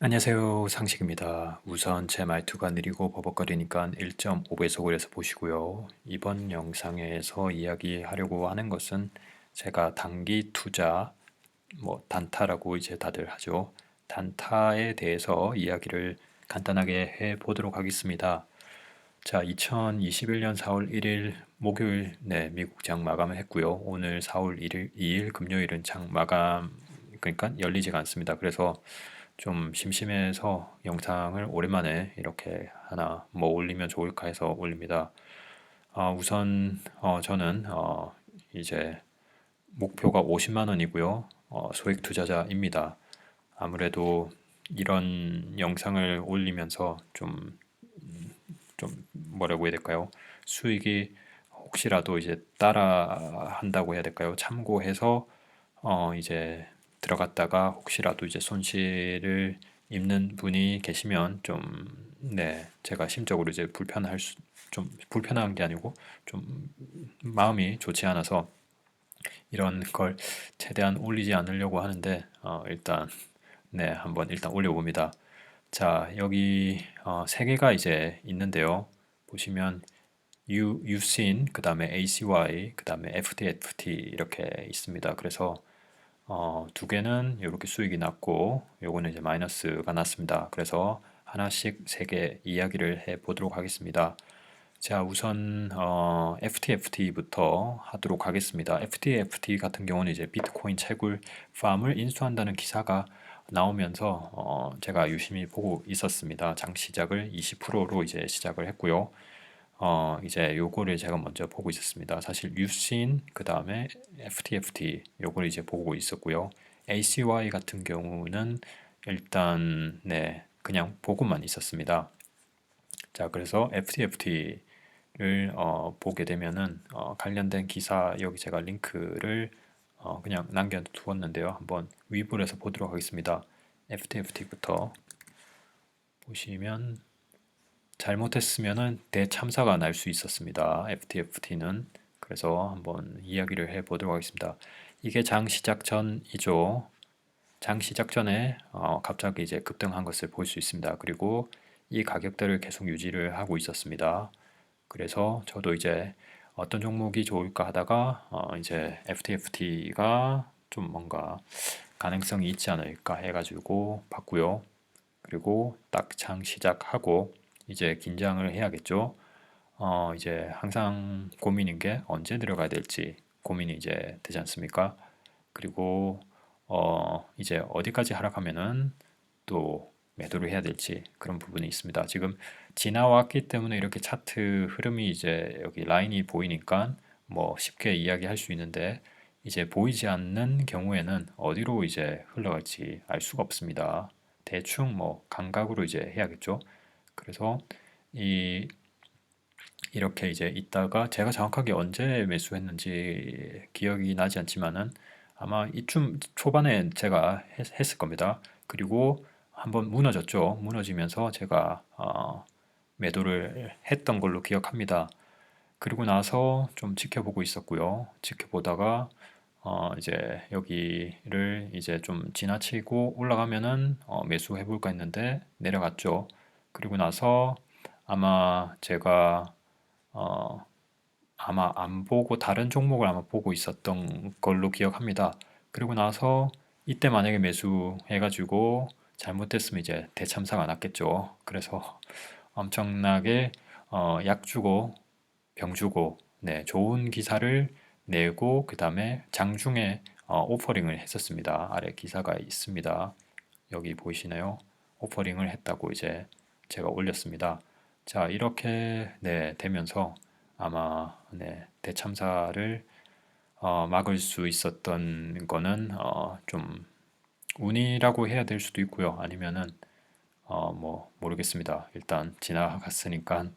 안녕하세요. 상식입니다. 우선 제 말투가 느리고 버벅거리니까 1.5배속을 해서 보시고요. 이번 영상에서 이야기하려고 하는 것은 제가 단기 투자, 뭐 단타라고 이제 다들 하죠. 단타에 대해서 이야기를 간단하게 해 보도록 하겠습니다. 자, 2021년 4월 1일 목요일 네, 미국 장 마감을 했고요. 오늘 4월 1일 2일 금요일은 장 마감 그러니까 열리지가 않습니다. 그래서 좀 심심해서 영상을 오랜만에 이렇게 하나 뭐 올리면 좋을까 해서 올립니다. 어, 우선 어, 저는 어, 이제 목표가 50만 원이고요. 어, 소액 투자자입니다. 아무래도 이런 영상을 올리면서 좀, 좀 뭐라고 해야 될까요? 수익이 혹시라도 이제 따라 한다고 해야 될까요? 참고해서 어, 이제 들어갔다가 혹시라도 이제 손실을 입는 분이 계시면 좀, 네, 제가 심적으로 이제 불편할 수, 좀 불편한 게 아니고 좀 마음이 좋지 않아서 이런 걸 최대한 올리지 않으려고 하는데 어, 일단 네, 한번 일단 올려봅니다. 자, 여기 어, 세 개가 이제 있는데요. 보시면 U, USIN, 그 다음에 ACY, 그 다음에 FTFT 이렇게 있습니다. 그래서 어, 두 개는 이렇게 수익이 났고 요거는 이제 마이너스가 났습니다. 그래서 하나씩 세 개 이야기를 해 보도록 하겠습니다. 자, 우선 어, FTFT부터 하도록 하겠습니다. FTFT 같은 경우는 이제 비트코인 채굴 팜을 인수한다는 기사가 나오면서 어, 제가 유심히 보고 있었습니다. 장 시작을 20%로 이제 시작을 했고요. 어, 이제 요거를 제가 먼저 보고 있었습니다. 사실 유신 그 다음에 FTFT 요거를 이제 보고 있었고요. ACY 같은 경우는 일단 네 그냥 보고만 있었습니다. 자 그래서 FTFT를 어, 보게 되면은 어, 관련된 기사 여기 제가 링크를 어, 그냥 남겨두었는데요. 한번 위불에서 보도록 하겠습니다. FTFT부터 보시면 잘못했으면은 대참사가 날 수 있었습니다. FTFT는 그래서 한번 이야기를 해 보도록 하겠습니다. 이게 장 시작 전이죠. 장 시작 전에 어, 갑자기 이제 급등한 것을 볼 수 있습니다. 그리고 이 가격대를 계속 유지를 하고 있었습니다. 그래서 저도 이제 어떤 종목이 좋을까 하다가 어, 이제 FTFT가 좀 뭔가 가능성이 있지 않을까 해가지고 봤고요. 그리고 딱 장 시작하고 이제 긴장을 해야겠죠. 어, 이제 항상 고민인 게 언제 들어가야 될지 고민이 이제 되지 않습니까? 그리고 어, 이제 어디까지 하락하면은 또 매도를 해야 될지 그런 부분이 있습니다. 지금 지나왔기 때문에 이렇게 차트 흐름이 이제 여기 라인이 보이니까 뭐 쉽게 이야기할 수 있는데 이제 보이지 않는 경우에는 어디로 이제 흘러갈지 알 수가 없습니다. 대충 뭐 감각으로 이제 해야겠죠. 그래서 이 이렇게 이제 있다가 제가 정확하게 언제 매수했는지 기억이 나지 않지만은 아마 이쯤 초반에 제가 했, 을 겁니다. 그리고 한번 무너졌죠. 무너지면서 제가 어, 매도를 했던 걸로 기억합니다. 그리고 나서 좀 지켜보고 있었고요. 지켜보다가 어, 이제 여기를 이제 좀 지나치고 올라가면은 어, 매수해 볼까 했는데 내려갔죠. 그리고 나서 아마 제가 어, 아마 안 보고 다른 종목을 아마 보고 있었던 걸로 기억합니다. 그리고 나서 이때 만약에 매수해가지고 잘못됐으면 이제 대참사가 났겠죠. 그래서 엄청나게 어, 약 주고 병 주고 네, 좋은 기사를 내고 그 다음에 장중에 어, 오퍼링을 했었습니다. 아래 기사가 있습니다. 여기 보이시나요? 오퍼링을 했다고 이제 제가 올렸습니다. 자, 이렇게 네, 되면서 아마 네, 대참사를 어, 막을 수 있었던 거는 어, 좀 운이라고 해야 될 수도 있고요. 아니면은 어, 뭐 모르겠습니다. 일단 지나갔으니까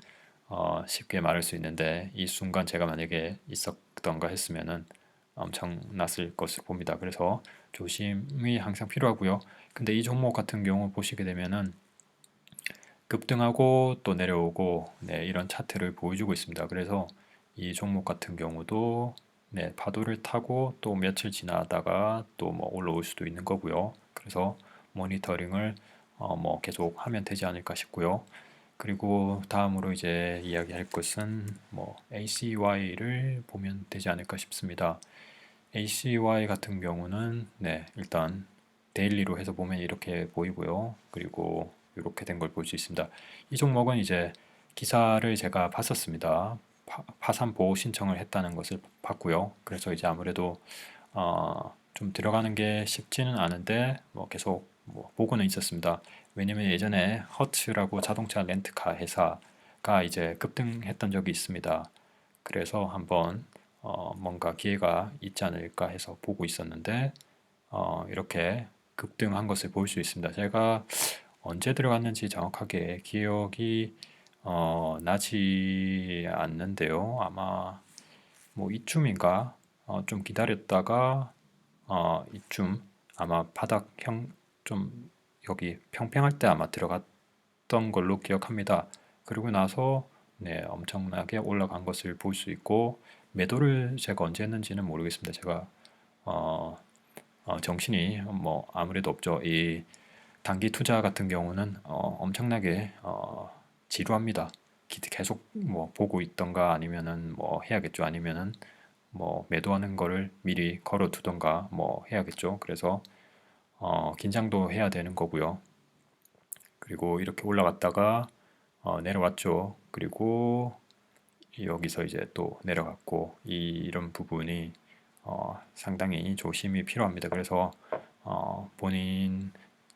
어, 쉽게 말할 수 있는데 이 순간 제가 만약에 있었던가 했으면은 엄청났을 것을 봅니다. 그래서 조심이 항상 필요하고요. 근데 이 종목 같은 경우 보시게 되면은 급등하고 또 내려오고 네, 이런 차트를 보여주고 있습니다. 그래서 이 종목 같은 경우도 네, 파도를 타고 또 며칠 지나다가 또 뭐 올라올 수도 있는 거고요. 그래서 모니터링을 어, 뭐 계속 하면 되지 않을까 싶고요. 그리고 다음으로 이제 이야기할 것은 뭐 ACY를 보면 되지 않을까 싶습니다. ACY 같은 경우는 네, 일단 데일리로 해서 보면 이렇게 보이고요. 그리고 이렇게 된 걸 볼 수 있습니다. 이 종목은 이제 기사를 제가 봤었습니다. 파, 산 보호 신청을 했다는 것을 봤고요. 그래서 이제 아무래도 어, 좀 들어가는 게 쉽지는 않은데 뭐 계속 뭐 보고는 있었습니다. 왜냐면 예전에 허츠라고 자동차 렌트카 회사가 이제 급등했던 적이 있습니다. 그래서 한번 어, 뭔가 기회가 있지 않을까 해서 보고 있었는데 어, 이렇게 급등한 것을 볼 수 있습니다. 제가 언제 들어갔는지 정확하게 기억이 어, 나지 않는데요. 아마 뭐 이쯤인가 어, 좀 기다렸다가 어, 이쯤 아마 바닥형 좀 여기 평평할 때 아마 들어갔던 걸로 기억합니다. 그리고 나서 네, 엄청나게 올라간 것을 볼 수 있고 매도를 제가 언제 했는지는 모르겠습니다. 제가 어, 어, 정신이 뭐 아무래도 없죠. 이 단기 투자 같은 경우는 어, 엄청나게 어, 지루합니다. 계속 뭐 보고 있던가 아니면은 뭐 해야겠죠. 아니면은 뭐 매도하는 거를 미리 걸어 두던가 뭐 해야겠죠. 그래서 어, 긴장도 해야 되는 거고요. 그리고 이렇게 올라갔다가 어, 내려왔죠. 그리고 여기서 이제 또 내려갔고 이 런 부분이 어, 상당히 조심이 필요합니다. 그래서 어, 본인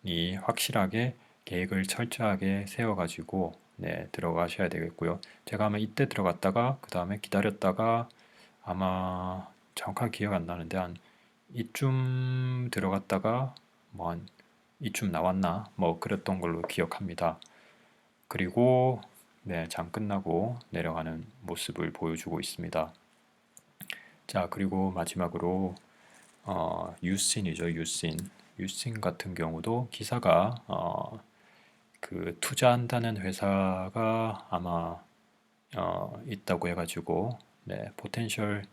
이 확실하게 계획을 철저하게 세워가지고 네, 들어가셔야 되겠고요. 제가 아마 이때 들어갔다가 그 다음에 기다렸다가 아마 정확한 기억 안 나는데 한 이쯤 들어갔다가 뭐 한 이쯤 나왔나 뭐 그랬던 걸로 기억합니다. 그리고 네, 장 끝나고 내려가는 모습을 보여주고 있습니다. 자, 그리고 마지막으로 어, 유신이죠, 유신. 유신 같은 경우도 기사가 어, 그 투자한다는 회사가 아마 어, 있다고 해가지고 네, potential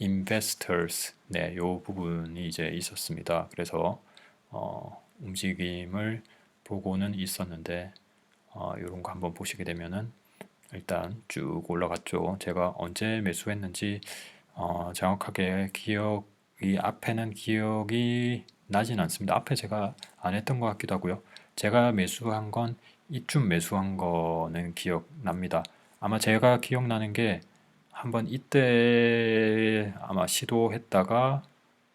investors, 네, 요 부분이 이제 있었습니다. 그래서 어, 움직임을 보고는 있었는데 어, 이런 거 한번 보시게 되면은 일단 쭉 올라갔죠. 제가 언제 매수했는지 어, 정확하게 기억 이 앞에는 기억이 나진 않습니다. 앞에 제가 안 했던 것 같기도 하고요. 제가 매수한 건 이쯤 매수한 거는 기억납니다. 아마 제가 기억나는 게 한번 이때 아마 시도했다가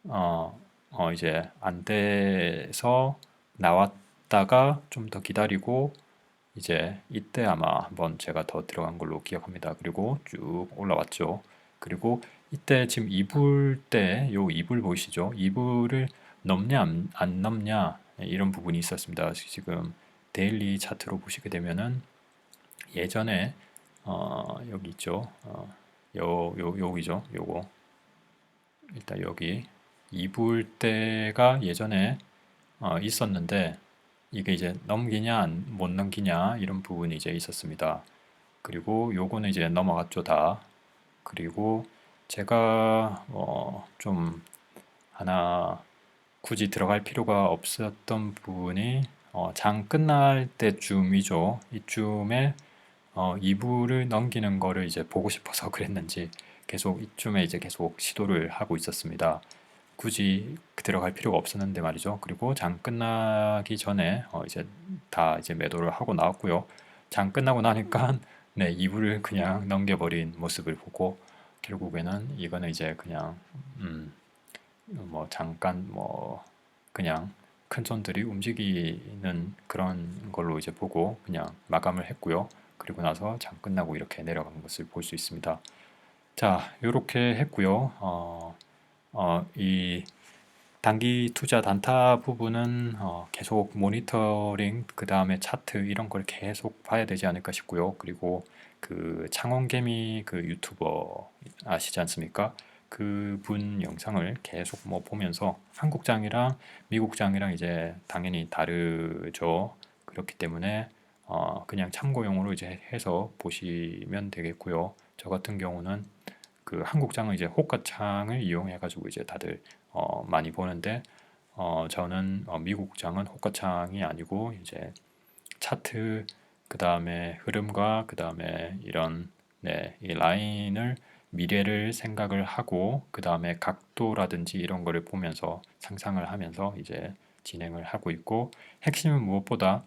어, 어 이제 안 돼서 나왔다가 좀 더 기다리고 이제 이때 아마 한번 제가 더 들어간 걸로 기억합니다. 그리고 쭉 올라왔죠. 그리고 이때 지금 이불 때 요 이불 보이시죠? 이불을 넘냐 안, 안 넘냐 이런 부분이 있었습니다. 지금 데일리 차트로 보시게 되면은 예전에 어, 여기 있죠. 어, 요, 요, 여기죠. 요거 일단 여기 이불 때가 예전에 어, 있었는데 이게 이제 넘기냐 못 넘기냐 이런 부분이 이제 있었습니다. 그리고 요거는 이제 넘어갔죠 다. 그리고 제가 어, 좀 하나 굳이 들어갈 필요가 없었던 부분이 어, 장 끝날 때쯤이죠. 이쯤에 어, 2부를 넘기는 거를 이제 보고 싶어서 그랬는지 계속 이쯤에 이제 계속 시도를 하고 있었습니다. 굳이 들어갈 필요가 없었는데 말이죠. 그리고 장 끝나기 전에 어, 이제 다 이제 매도를 하고 나왔고요. 장 끝나고 나니까 네, 2부를 그냥 넘겨버린 모습을 보고 결국에는 이거는 이제 그냥 음, 뭐 잠깐 뭐 그냥 큰 손들이 움직이는 그런 걸로 이제 보고 그냥 마감을 했고요. 그리고 나서 장 끝나고 이렇게 내려간 것을 볼 수 있습니다. 자, 이렇게 했고요. 어, 어, 이 단기 투자 단타 부분은 어, 계속 모니터링 그 다음에 차트 이런 걸 계속 봐야 되지 않을까 싶고요. 그리고 그 창원개미 그 유튜버 아시지 않습니까? 그 분 영상을 계속 뭐 보면서 한국장이랑 미국장이랑 이제 당연히 다르죠. 그렇기 때문에 어 그냥 참고용으로 이제 해서 보시면 되겠고요. 저 같은 경우는 그 한국장은 이제 호가창을 이용해 가지고 이제 다들 어 많이 보는데 어, 저는 어, 미국 장은 호가창이 아니고 이제 차트 그 다음에 흐름과 그 다음에 이런 네, 이 라인을 미래를 생각을 하고 그 다음에 각도라든지 이런 거를 보면서 상상을 하면서 이제 진행을 하고 있고 핵심은 무엇보다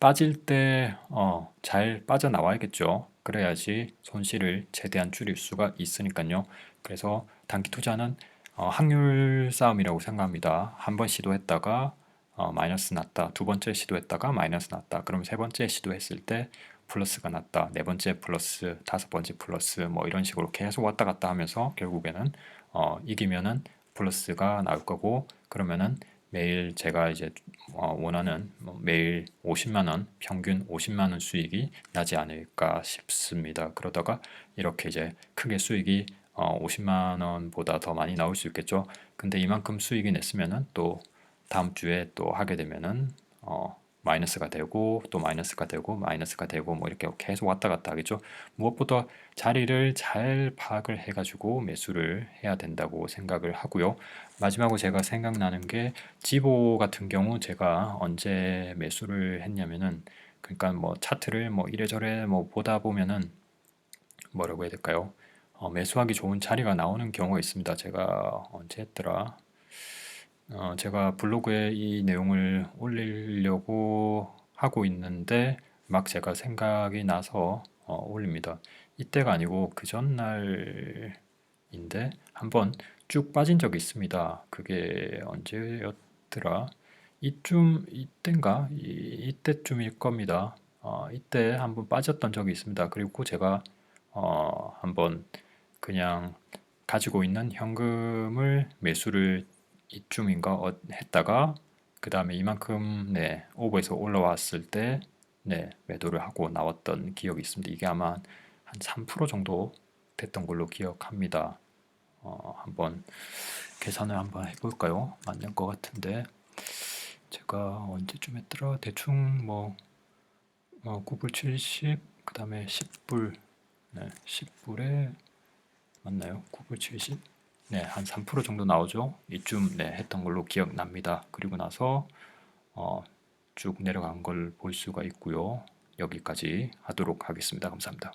빠질 때 어, 잘 빠져나와야겠죠. 그래야지 손실을 최대한 줄일 수가 있으니까요. 그래서 단기 투자는 어, 확률 싸움이라고 생각합니다. 한 번 시도했다가 어, 마이너스 났다. 두 번째 시도했다가 마이너스 났다. 그럼 세 번째 시도했을 때 플러스가 났다. 네 번째 플러스, 다섯 번째 플러스 뭐 이런 식으로 계속 왔다 갔다 하면서 결국에는 어, 이기면은 플러스가 나올 거고 그러면은 매일 제가 이제 어, 원하는 뭐 매일 50만 원 평균 50만 원 수익이 나지 않을까 싶습니다. 그러다가 이렇게 이제 크게 수익이 어, 50만 원보다 더 많이 나올 수 있겠죠. 근데 이만큼 수익이 냈으면은 또 다음 주에 또 하게 되면은 어, 마이너스가 되고 또 마이너스가 되고 마이너스가 되고 뭐 이렇게 계속 왔다 갔다 하겠죠. 무엇보다 자리를 잘 파악을 해가지고 매수를 해야 된다고 생각을 하고요. 마지막으로 제가 생각나는 게 지보 같은 경우 제가 언제 매수를 했냐면은 그러니까 뭐 차트를 뭐 이래저래 뭐 보다 보면은 뭐라고 해야 될까요? 어, 매수하기 좋은 자리가 나오는 경우가 있습니다. 제가 언제 했더라? 어, 제가 블로그에 이 내용을 올리려고 하고 있는데 막 제가 생각이 나서 어, 올립니다. 이때가 아니고 그 전날인데 한번 쭉 빠진 적이 있습니다. 그게 언제였더라? 이쯤 이때인가? 이, 이때쯤일 겁니다. 어, 이때 한번 빠졌던 적이 있습니다. 그리고 제가 어, 한번 그냥 가지고 있는 현금을 매수를 이쯤인가 어, 했다가 그 다음에 이만큼 네 오버에서 올라왔을 때 네 매도를 하고 나왔던 기억이 있습니다. 이게 아마 한 3% 정도 됐던 걸로 기억합니다. 어, 한번 계산을 한번 해볼까요? 맞는 것 같은데 제가 언제쯤 했더라? 대충 뭐 어, 9불 70, 그 다음에 10불, 네, 10불에 맞나요? 9불 70? 네, 한 3% 정도 나오죠. 이쯤 네, 했던 걸로 기억납니다. 그리고 나서 어, 쭉 내려간 걸 볼 수가 있고요. 여기까지 하도록 하겠습니다. 감사합니다.